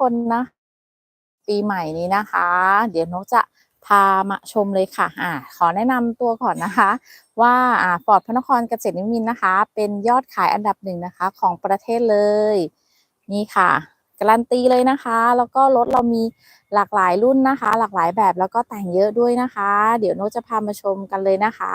คนนะ ปีใหม่นี้นะคะ เดี๋ยวนกจะพามาชมเลยค่ะ อ่า ขอแนะนำตัวก่อนนะคะ ว่าอ่าฟอร์ดพระนครเกษตรนิมินนะคะ เป็นยอดขายอันดับหนึ่งนะคะ ของประเทศเลย นี่ค่ะการันตีเลยนะคะ แล้วก็รถเรามีหลากหลายรุ่นนะคะ หลากหลายแบบแล้วก็แต่งเยอะด้วยนะคะ เดี๋ยวโน้จะพามาชมกันเลยนะคะ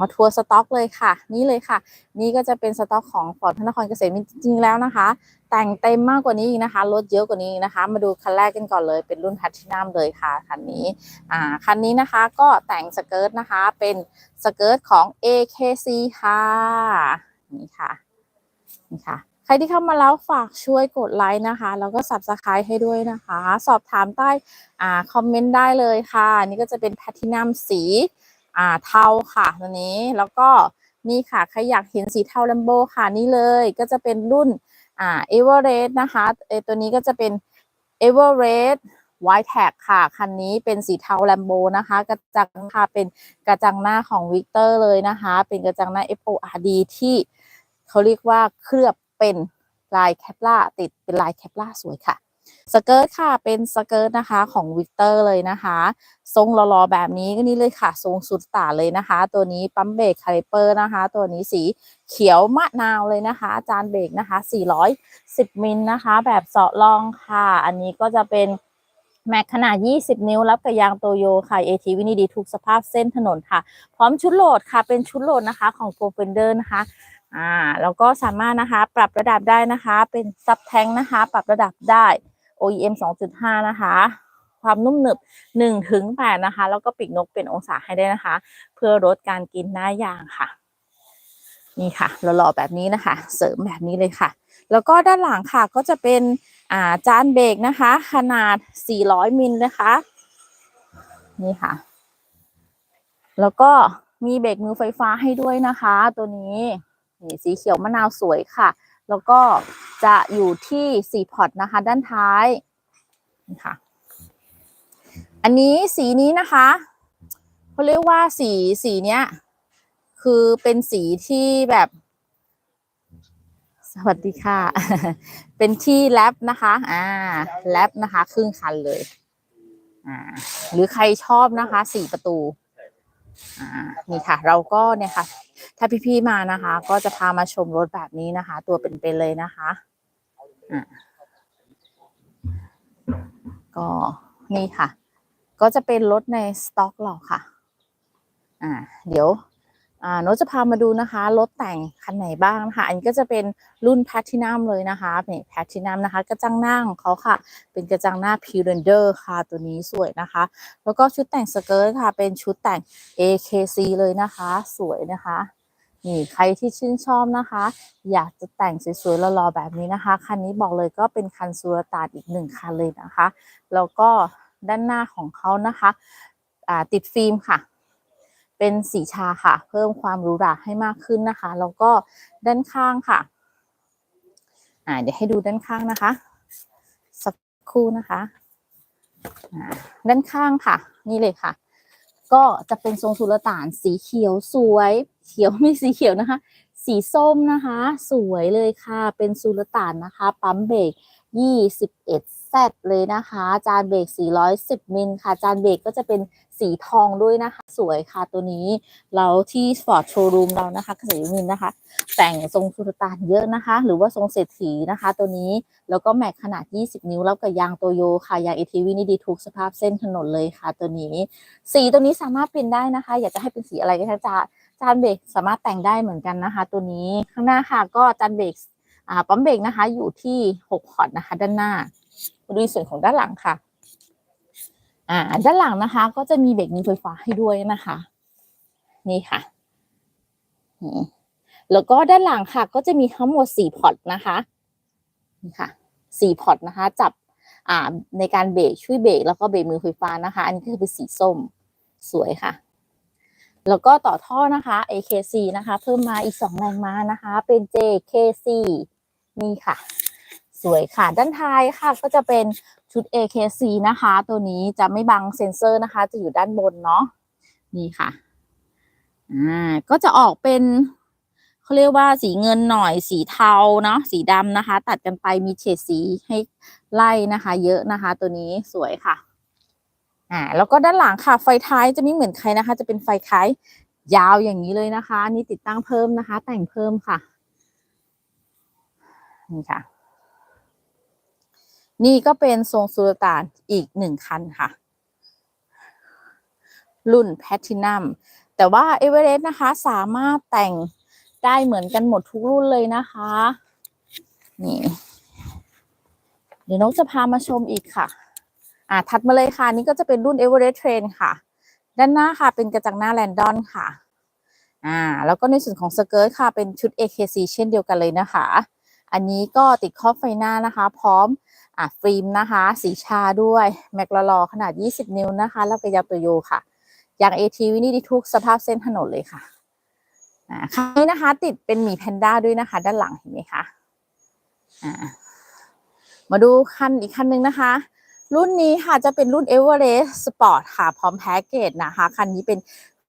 มาทัวร์สต็อกเลยค่ะ นี่เลยค่ะ นี่ก็จะเป็นสต็อกของฟอร์ดพระนครเกษตรมิตรจริงๆแล้วนะคะ แต่งเต็มมากกว่านี้อีกนะคะรถเยอะกว่านี้นะคะ มาดูคันแรกกันก่อนเลย เป็นรุ่นแพทินัมเลยค่ะคันนี้อ่าคันนี้นะคะก็แต่งสเกิร์ตนะคะ เป็นสเกิร์ตของ AKC ค่ะนี่ค่ะนี่ค่ะใครที่เข้ามาแล้วฝากช่วยกดไลค์นะคะ แล้วก็ subscribe ให้ด้วยนะคะ สอบถามใต้อ่าคอมเมนต์ได้เลยค่ะ นี่ก็จะเป็นแพทินัมสี อ่าเทาค่ะตัวนี้แล้วก็นี่ค่ะใครอยากเห็นสีเทาลัมโบค่ะนี่เลยก็จะเป็นรุ่นอ่าเอเวอเรสต์นะคะเออตัวนี้ก็จะเป็นเอเวอเรสต์ไวท์แท็กค่ะ คันนี้เป็นสีเทาแลมโบนะคะ กระจังค่ะเป็นกระจังหน้าของวิกเตอร์เลยนะคะ เป็นกระจังหน้า FORD ที่เขาเรียกว่าเคลือบเป็นลายแคปล่าติดเป็นลายแคปล่าสวยค่ะ สเกิร์ตค่ะเป็นสเกิร์ตนะคะของวิกเตอร์เลยนะคะ ทรงหล่อๆแบบนี้ก็นี่เลยค่ะ ทรงสุดตาเลยนะคะ ตัวนี้ปั๊มเบรกคาลิเปอร์นะคะ ตัวนี้สีเขียวมะนาวเลยนะคะ จานเบรกนะคะ 410 มิลนะคะ แบบเสาะรองค่ะ อันนี้ก็จะเป็นแม็กขนาด 20 นิ้ว รับกับยางโตโยค่ะ AT วินีดีทุกสภาพเส้นถนนค่ะ พร้อมชุดโหลดค่ะ เป็นชุดโหลดนะคะของ p r o f e n d e r นะคะอ่าแล้วก็สามารถนะคะ ปรับระดับได้นะคะ เป็นซับแทงนะคะ ปรับระดับได้ OEM 2.5 นะคะ ความนุ่มหนึบ1ถึง8นะคะ แล้วก็ปีกนกเป็นองศาให้ได้นะคะ เพื่อลดการกินหน้ายางค่ะ นี่ค่ะหล่อๆแบบนี้นะคะ เสริมแบบนี้เลยค่ะ แล้วก็ด้านหลังค่ะก็จะเป็นอ่าจานเบรกนะคะ ขนาด 400 มิลนะคะ นี่ค่ะ แล้วก็มีเบรกมือไฟฟ้าให้ด้วยนะคะ ตัวนี้นี่สีเขียวมะนาวสวยค่ะ แล้วก็จะอยู่ที่4พอร์ตนะคะ ด้านท้ายนี่ค่ะอันนี้สีนี้นะคะเขาเรียกว่าสีสีเนี้ย คือเป็นสีที่แบบ สวัสดีค่ะ เป็นที่แรปนะคะ อ่าแรปนะคะ ครึ่งคันเลย อ่า หรือใครชอบนะคะสี่ประตู อ่านี่ค่ะ เราก็เนี่ยค่ะ ถ้าพี่ๆมานะคะ ก็จะพามาชมรถแบบนี้นะคะ ตัวเป็นๆเลยนะคะอ่าก็นี่ค่ะ ก็จะเป็นรถในสต็อกเราค่ะ อ่า เดี๋ยวอ่าโนจะพามาดูนะคะ รถแต่งคันไหนบ้างนะคะ อันนี้ก็จะเป็นรุ่นแพทินัมเลยนะคะนี่แพทินัมนะคะ กระจังหน้าของเขาค่ะ เป็นกระจังหน้าพิวเรนเดอร์ค่ะ ตัวนี้สวยนะคะ แล้วก็ชุดแต่งสเกิร์ตค่ะ เป็นชุดแต่ง AKC เลยนะคะ สวยนะคะ นี่ใครที่ชื่นชอบนะคะ อยากจะแต่งสวยๆหล่อๆแบบนี้นะคะ คันนี้บอกเลยก็เป็นคันซูรตาดอีกหนึ่งคันเลยนะคะ แล้วก็ด้านหน้าของเขานะคะติดฟิล์มค่ะ เป็นสีชาค่ะ เพิ่มความหรูหราให้มากขึ้นนะคะ แล้วก็ด้านข้างค่ะอ่าเดี๋ยวให้ดูด้านข้างนะคะ สักครู่นะคะด้านข้างค่ะ นี่เลยค่ะ ก็จะเป็นทรงสุลต่านสีเขียวสวย เขียวไม่สีเขียวนะคะ สีส้มนะคะ สวยเลยค่ะ เป็นสุลต่านนะคะ ปั๊มเบรก21แซดเลยนะคะ จานเบรก410 มิลค่ะ จานเบรกก็จะเป็นสีทองด้วยนะคะ สวยค่ะตัวนี้เราที่ฟอร์ดโชว์รูมเรานะคะเกษตรมินนะคะ แต่งทรงสุลต่านเยอะนะคะ หรือว่าทรงเศรษฐีนะคะ ตัวนี้แล้วก็แม็กขนาด 20 นิ้วแล้วกับยางโตโยค่ะยางเอทีวีนี่ดีทุกสภาพเส้นถนนเลยค่ะ ตัวนี้ สีตัวนี้สามารถเปลี่ยนได้นะคะ อยากจะให้เป็นสีอะไรก็ได้จะ จานเบรกสามารถแต่งได้เหมือนกันนะคะ ตัวนี้ข้างหน้าค่ะก็จานเบรกปั๊มเบรกนะคะ อยู่ที่6พอร์ตนะคะ ด้านหน้ามาดูในส่วนของด้านหลังค่ะอ่าด้านหลังนะคะ ก็จะมีเบรกมือไฟฟ้าให้ด้วยนะคะ นี่ค่ะแล้วก็ด้านหลังค่ะ ก็จะมีทั้งหมดสี่พอร์ตนะคะนี่ค่ะสี่พอร์ตนะคะ จับอ่าในการเบรกช่วยเบรกแล้วก็เบรกมือไฟฟ้านะคะ อันนี้ก็คือเป็นสีส้มสวยค่ะ แล้วก็ต่อท่อนะคะ AKC นะคะ เพิ่มมาอีกสองแรงม้านะคะ เป็น JKC นี่ค่ะ สวยค่ะ ด้านท้ายค่ะ ก็จะเป็นชุด AKC นะคะ ตัวนี้จะไม่บังเซ็นเซอร์นะคะ จะอยู่ด้านบนเนาะ นี่ค่ะ อ่า ก็จะออกเป็นเขาเรียกว่าสีเงินหน่อยสีเทาเนาะสีดำนะคะ ตัดกันไปมีเฉดสีให้ไล่นะคะ เยอะนะคะ ตัวนี้สวยค่ะ อ่าแล้วก็ด้านหลังค่ะไฟท้ายจะไม่เหมือนใครนะคะ จะเป็นไฟท้ายยาวอย่างนี้เลยนะคะอันนี่ติดตั้งเพิ่มนะคะ แต่งเพิ่มค่ะนี่ค่ะ นี่ก็เป็นทรงสุลต่านอีกหนึ่งคันค่ะ รุ่นแพทตินัมแต่ว่าเอเวอเรสต์นะคะ สามารถแต่งได้เหมือนกันหมดทุกรุ่นเลยนะคะ นี่ เดี๋ยวนกจะพามาชมอีกค่ะ อ่าถัดมาเลยค่ะ นี่ก็จะเป็นรุ่น e v e r e s t Train ค่ะ ด้านหน้าค่ะเป็นกระจังหน้าแลนดอนค่ะอ่าแล้วก็ในส่วนของสเกิร์ตค่ะเป็นชุด AKC เช่นเดียวกันเลยนะคะ อันนี้ก็ติดครอบไฟหน้านะคะ พร้อมอ่าฟิล์มนะคะ สีชาด้วย แมกลาลอขนาด 20 นิ้วนะคะ แล้วก็ยาวตัวโยค่ะ อย่าง AT วินี่ดีทุกสภาพเส้นถนนเลยค่ะอ่าคันนี้นะคะติดเป็นหมีแพนด้าด้วยนะคะ ด้านหลังเห็นไหมคะอ่ามาดูคันอีกคันหนึ่งนะคะ รุ่นนี้ค่ะจะเป็นรุ่น Everest Sport ค่ะ พร้อมแพ็กเกจนะคะ คันนี้เป็น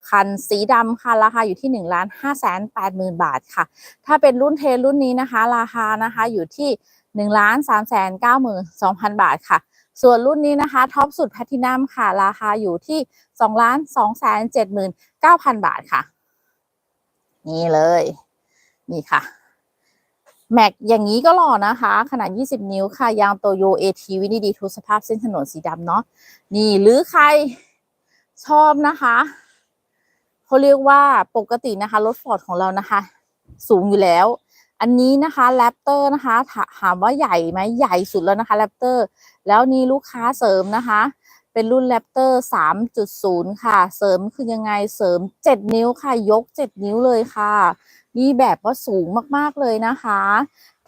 คันสีดำค่ะ ราคาอยู่ที่1นึ่งล้านห้าแสนแปดหมื่นบาทค่ะ ถ้าเป็นรุ่นเทรุ่นนี้นะคะ ราคานะคะอยู่ที่1นึ่งล้านสามแสนเก้าหมื่นสองพันบาทค่ะ ส่วนรุ่นนี้นะคะท็อปสุดแพทินัมค่ะ ราคาอยู่ที่2ล้าน2แสน7หมื่น9,000บาทค่ะ นี่เลย นี่ค่ะ แม็กอย่างนี้ก็หล่อนะคะ ขนาด 20 นิ้วค่ะ ยางโตโยเอทีวินีดีทุกสภาพเส้นถนนสีดำเนาะนี่หรือใครชอบนะคะเขาเรียกว่าปกตินะคะ รถฟอร์ดของเรานะคะ สูงอยู่แล้ว อันนี้นะคะแรปเตอร์นะคะถามว่าใหญ่ไหมใหญ่สุดแล้วนะคะแรปเตอร์แล้วนี่ลูกค้าเสริมนะคะ เป็นรุ่นแรปเตอร์3.0 ค่ะ เสริมคือยังไงเสริม 7 นิ้วค่ะ ยก 7 นิ้วเลยค่ะ นี่แบบว่าสูงมากๆเลยนะคะ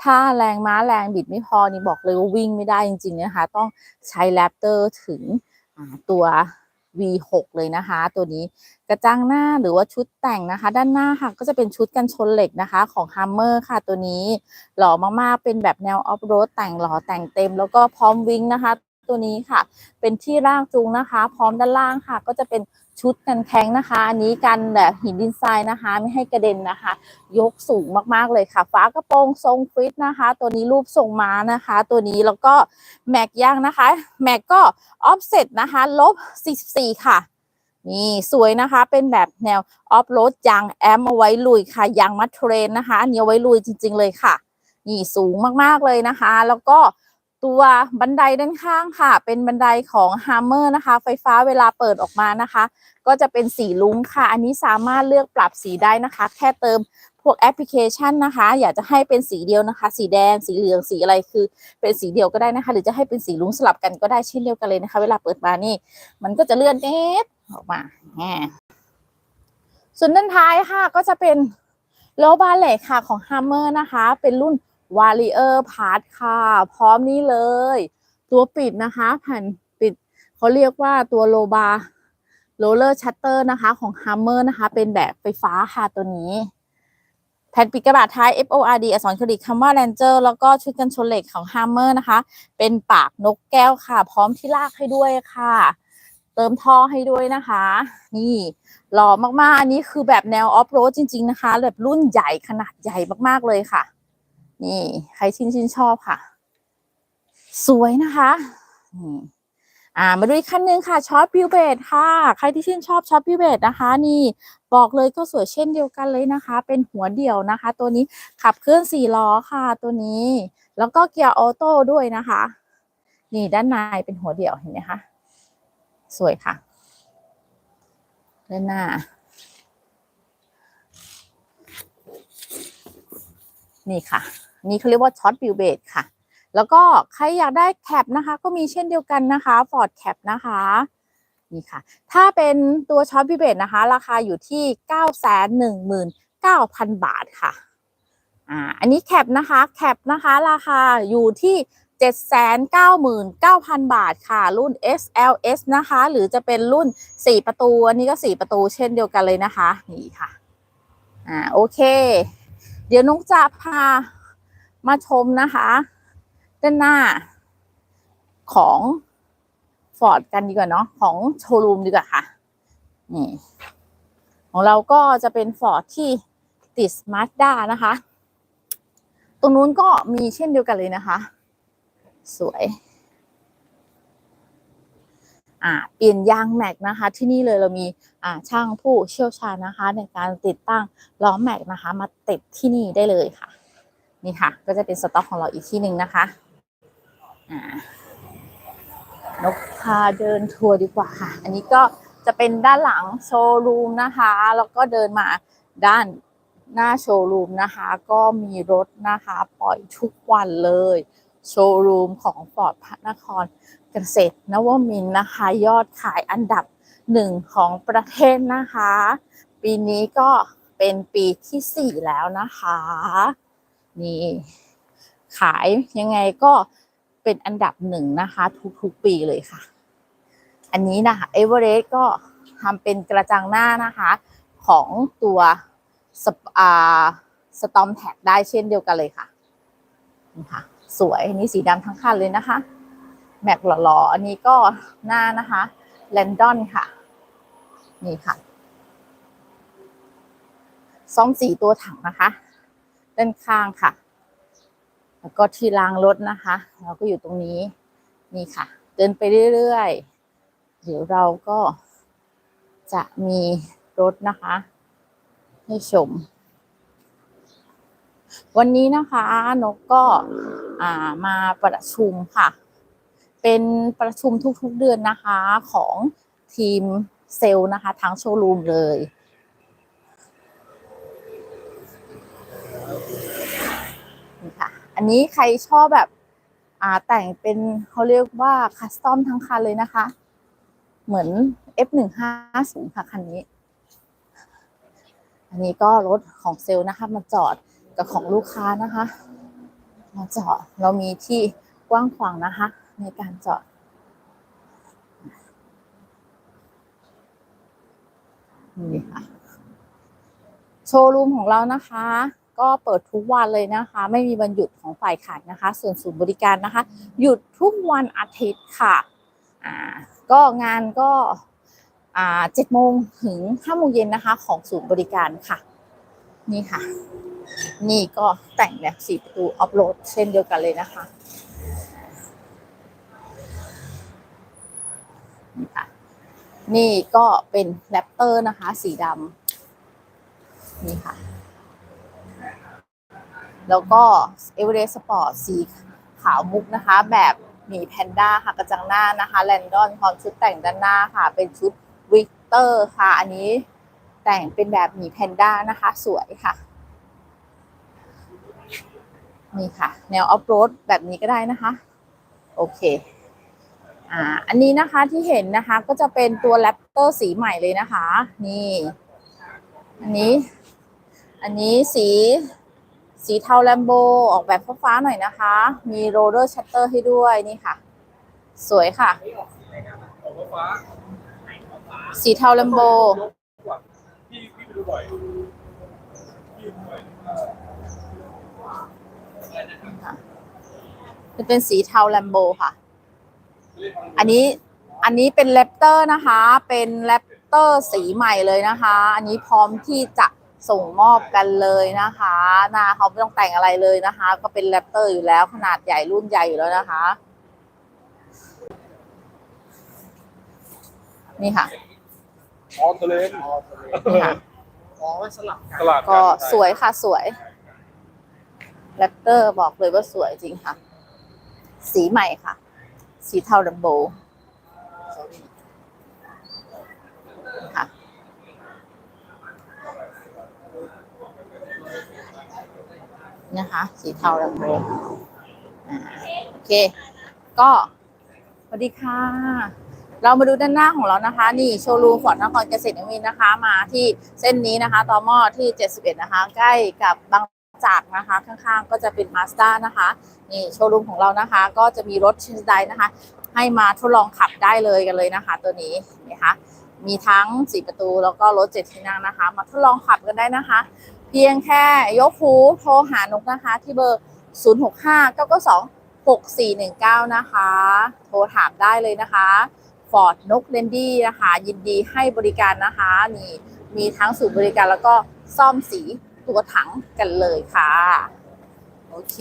ถ้าแรงม้าแรงบิดไม่พอนี่บอกเลยว่าวิ่งไม่ได้จริงๆนะคะ ต้องใช้แรปเตอร์ถึงตัว V6 เลยนะคะ ตัวนี้กระจังหน้าหรือว่าชุดแต่งนะคะ ด้านหน้าค่ะก็จะเป็นชุดกันชนเหล็กนะคะของ Hammer ค่ะตัวนี้ หล่อมากๆ เป็นแบบแนวออฟโรดแต่งหล่อแต่งเต็ม แล้วก็พร้อมวิ่งนะคะ ตัวนี้ค่ะ เป็นที่รากจูงนะคะ พร้อมด้านล่างค่ะ ก็จะเป็นชุดกันแข้งนะคะ อันนี้กันแบบหินดินทรายนะคะ ไม่ให้กระเด็นนะคะ ยกสูงมากๆเลยค่ะฝากระโปรงทรงฟิตนะคะ ตัวนี้รูปทรงม้านะคะ ตัวนี้แล้วก็แม็กยางนะคะ แม็กก็ออฟเซ็ตนะคะลบ 44 ค่ะนี่สวยนะคะเป็นแบบแนวออฟโรดยางแอมเอาไว้ลุยค่ะยางมัดเทรนนะคะ อันนี้เอาไว้ลุยจริง ๆ เลยค่ะ นี่สูงมากๆเลยนะคะ แล้วก็ ตัวบันไดด้านข้างค่ะ เป็นบันไดของ Hammer นะคะ ไฟฟ้าเวลาเปิดออกมานะคะ ก็จะเป็นสีลุ้งค่ะ อันนี้สามารถเลือกปรับสีได้นะคะ แค่เติมพวกแอปพลิเคชันนะคะ อยากจะให้เป็นสีเดียวนะคะ สีแดง สีเหลือง สีอะไรคือ เป็นสีเดียวก็ได้นะคะ หรือจะให้เป็นสีลุ้งสลับกันก็ได้เช่นเดียวกันเลยนะคะ เวลาเปิดมานี่ มันก็จะเลื่อนเอ๊ะออกมาแหมส่วนด้านท้ายค่ะก็จะเป็นโลบาเล็กค่ะของ Hammer นะคะ เป็นรุ่น Warrior Part ค่ะ พร้อมนี้เลย ตัวปิดนะคะ แผ่นปิดเขาเรียกว่าตัวโลบาโรลเลอร์ชัตเตอร์นะคะ ของ Hammer นะคะ เป็นแบบไฟฟ้าค่ะตัวนี้ แผ่นปิดกระบะท้าย FORD อักษรคลิกคำว่า Ranger แล้วก็ชุดกันชนเหล็กของ Hammer นะคะ เป็นปากนกแก้วค่ะ พร้อมที่ลากให้ด้วยค่ะ เติมท่อให้ด้วยนะคะ นี่หล่อมากๆ อันนี้คือแบบแนวออฟโรดจริง ๆ นะคะ แบบรุ่นใหญ่ขนาดใหญ่มากๆเลยค่ะ นี่ใครชื่นชื่นชอบค่ะ สวยนะคะนี่อ่ามาดูอีกขั้นหนึ่งค่ะช็อตบิวเบดค่ะ ใครที่ชื่นชอบช็อตบิวเบดนะคะ นี่บอกเลยก็สวยเช่นเดียวกันเลยนะคะ เป็นหัวเดี่ยวนะคะ ตัวนี้ขับเคลื่อนสี่ล้อค่ะ ตัวนี้ แล้วก็เกียร์ออโต้ด้วยนะคะ นี่ด้านในเป็นหัวเดี่ยวเห็นไหมคะสวยค่ะด้านหน้านี่ค่ะ นี่เขาเรียกว่าช็อตบิวเบดค่ะ แล้วก็ใครอยากได้แคปนะคะ ก็มีเช่นเดียวกันนะคะฟอร์ดแคปนะคะนี่ค่ะ ถ้าเป็นตัวช็อตบิวเบดนะคะ ราคาอยู่ที่เก้าแสนหนึ่งหมื่นเก้าพันบาทค่ะอ่าอันนี้แคปนะคะแคปนะคะราคาอยู่ที่เจ็ดแสนเก้าหมื่นเก้าพันบาทค่ะ รุ่น SLS นะคะ หรือจะเป็นรุ่นสี่ประตู อันนี้ก็สี่ประตูเช่นเดียวกันเลยนะคะ นี่ค่ะ อ่า โอเค เดี๋ยวนุกจะพา มาชมนะคะ ด้านหน้าของ Ford กันดีกว่าเนาะของโชว์รูมดีกว่าค่ะนี่ของเราก็จะเป็น Ford ที่ติดมาสด้านะคะ ตรงนู้นก็มีเช่นเดียวกันเลยนะคะ สวย อ่า เปลี่ยนยางแม็กนะคะ ที่นี่เลยเรามีอ่าช่างผู้เชี่ยวชาญนะคะ ในการติดตั้งล้อแม็กนะคะ มาติดที่นี่ได้เลยค่ะ นี่ค่ะ ก็จะเป็นสต็อกของเราอีกที่หนึ่งนะคะนกพาเดินทัวร์ดีกว่าค่ะ อันนี้ก็จะเป็นด้านหลังโชว์รูมนะคะ แล้วก็เดินมาด้านหน้าโชว์รูมนะคะ ก็มีรถนะคะ ปล่อยทุกวันเลย โชว์รูมของฟอร์ดพระนครเกษตรนวมินนะคะ ยอดขายอันดับหนึ่งของประเทศนะคะ ปีนี้ก็เป็นปีที่สี่แล้วนะคะ นี่ขายยังไงก็เป็นอันดับหนึ่งนะคะ ทุกๆปีเลยค่ะ อันนี้นะคะเอเวอเรสต์ก็ทำเป็นกระจังหน้านะคะ ของตัวสปาสตอมแท็กได้เช่นเดียวกันเลยค่ะนี่ค่ะ สวยอันนี้สีดำทั้งคันเลยนะคะ แม็กหล่อๆอันนี้ก็หน้านะคะแลนดอนค่ะ นี่ค่ะ ซ่อมสีตัวถังนะคะ ด้านข้างค่ะ แล้วก็ที่รางรถนะคะ เราก็อยู่ตรงนี้นี่ค่ะ เดินไปเรื่อยๆ เดี๋ยวเราก็จะมีรถนะคะ ให้ชม วันนี้นะคะนกก็มาประชุมค่ะ เป็นประชุมทุกๆเดือนนะคะของทีมเซลล์นะคะ ทั้งโชว์รูมเลย นี่ค่ะ อันนี้ใครชอบแบบอ่าแต่งเป็นเขาเรียกว่าคัสตอมทั้งคันเลยนะคะ เหมือน F150 ค่ะคันนี้ อันนี้ก็รถของเซลนะคะ มาจอดกับของลูกค้านะคะ มาจอดเรามีที่กว้างขวางนะคะ ในการจอดนี่ค่ะ โชว์รูมของเรานะคะ ก็เปิดทุกวันเลยนะคะ ไม่มีวันหยุดของฝ่ายขายนะคะ ส่วนศูนย์บริการนะคะ หยุดทุกวันอาทิตย์ค่ะอ่าก็งานก็อ่าเจ็ดโมงถึงห้าโมงเย็นนะคะ ของศูนย์บริการค่ะ นี่ค่ะ นี่ก็แต่งแบบสีประตูออฟโรดเช่นเดียวกันเลยนะคะนี่ค่ะนี่ก็เป็นแรปเตอร์นะคะ สีดำนี่ค่ะ แล้วก็เอเวอเรสต์สปอร์ตสีขาวมุกนะคะ แบบหมีแพนด้าค่ะกระจังหน้านะคะแลนดอนพร้อมชุดแต่งด้านหน้าค่ะ เป็นชุดวิกเตอร์ค่ะ อันนี้แต่งเป็นแบบหมีแพนด้านะคะ สวยค่ะนี่ค่ะ แนวออฟโรดแบบนี้ก็ได้นะคะ โอเคอ่าอันนี้นะคะที่เห็นนะคะก็จะเป็นตัวแรปเตอร์สีใหม่เลยนะคะ นี่ อันนี้ อันนี้สี สีเทาแลมโบออกแบบฟ้าๆหน่อยนะคะ มีโรลเลอร์ชัตเตอร์ให้ด้วยนี่ค่ะ สวยค่ะ สีเทาแลมโบจะเป็นสีเทาแลมโบค่ะ อันนี้อันนี้เป็นแรปเตอร์นะคะ เป็นแรปเตอร์สีใหม่เลยนะคะ อันนี้พร้อมที่จะ ส่งมอบกันเลยนะคะหน้าเขาไม่ต้องแต่งอะไรเลยนะคะ ก็เป็นแรปเตอร์อยู่แล้วขนาดใหญ่รุ่นใหญ่อยู่แล้วนะคะ นี่ค่ะ ออเทเลนนี่ค่ะ อ๋อสลับกันตลาดก็สวยค่ะสวยแรปเตอร์บอกเลยว่าสวยจริงค่ะ สีใหม่ค่ะ สีเทาดัมโบค่ะ นะคะ สีเทาดัมโบอ่าโอเค ก็สวัสดีค่ะ เรามาดูด้านหน้าของเรานะคะ นี่โชว์รูมฟอร์ดนครเกษตรนวินนะคะ มาที่เส้นนี้นะคะตอมอที่ 71 นะคะ ใกล้กับบางจากนะคะ ข้างๆ ก็จะเป็นมาสด้านะคะ นี่โชว์รูมของเรานะคะ ก็จะมีรถชินไดนะคะ ให้มาทดลองขับได้เลยกันเลยนะคะ ตัวนี้นะคะมีทั้งสีประตูแล้วก็รถเจ็ดที่นั่งนะคะ มาทดลองขับกันได้นะคะ เพียงแค่ยกหูโทรหานกนะคะ ที่เบอร์ 0 6 5 9 9 2 6 4 1 9 นะคะ โทรถามได้เลยนะคะฟอร์ดนกเลนดี้นะคะ ยินดีให้บริการนะคะนี่มีทั้งศูนย์บริการแล้วก็ซ่อมสีตัวถังกันเลยค่ะ โอเค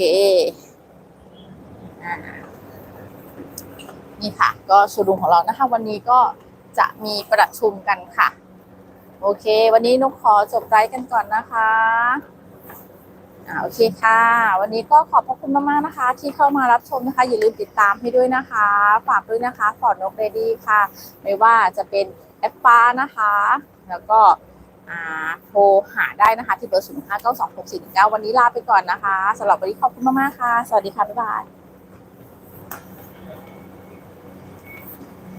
นี่ค่ะ ก็โชว์รูมของเรานะคะ วันนี้ก็จะมีประชุมกันค่ะ โอเค วันนี้นุกขอจบไลฟ์กันก่อนนะคะอ่าโอเคค่ะ วันนี้ก็ขอบพระคุณมากๆนะคะ ที่เข้ามารับชมนะคะ อย่าลืมติดตามให้ด้วยนะคะ ฝากด้วยนะคะฟอร์ดนกเรดี้ค่ะ ไม่ว่าจะเป็นแอปฟ้านะคะ แล้วก็อ่าโทรหาได้นะคะ ที่เบอร์0 5 9 2 6 4 1 9วันนี้ลาไปก่อนนะคะสำหรับวันนี้ขอบคุณมากๆค่ะ สวัสดีค่ะ บ๊ายบาย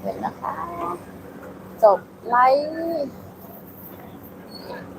เดี๋ยวนะคะ จบไลฟ์ Cool.